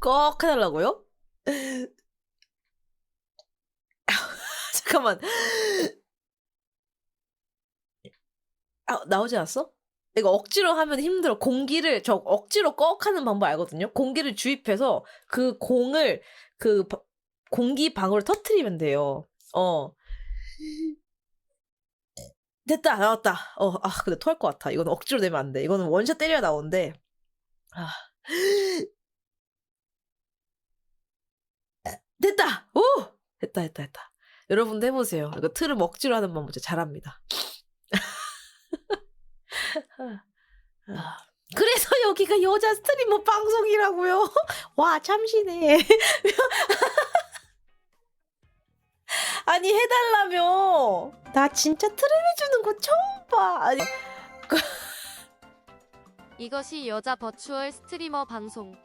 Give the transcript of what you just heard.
꺽 해달라고요? 잠깐만. 아, 나오지 않았어? 이거 억지로 하면 힘들어. 공기를, 저 억지로 꺽 하는 방법 알거든요? 공기를 주입해서 그 공을 그 바- 공기 방울을 터트리면 돼요. 어. 됐다, 나왔다. 어, 아, 근데 토할 것 같아. 이거는 억지로 내면 안 돼. 이거는 원샷 때려야 나오는데. 아. 됐다! 오! 됐다, 됐다, 됐다. 여러분도 해보세요. 이거 틀을 억지로 하는 방법 진짜 잘합니다. 아, 그래서 여기가 여자 스트리머 방송이라고요? 와, 참시네. 아니, 해달라며. 나 진짜 트를 해주는 거 처음 봐. 아니, 이것이 여자 버추얼 스트리머 방송.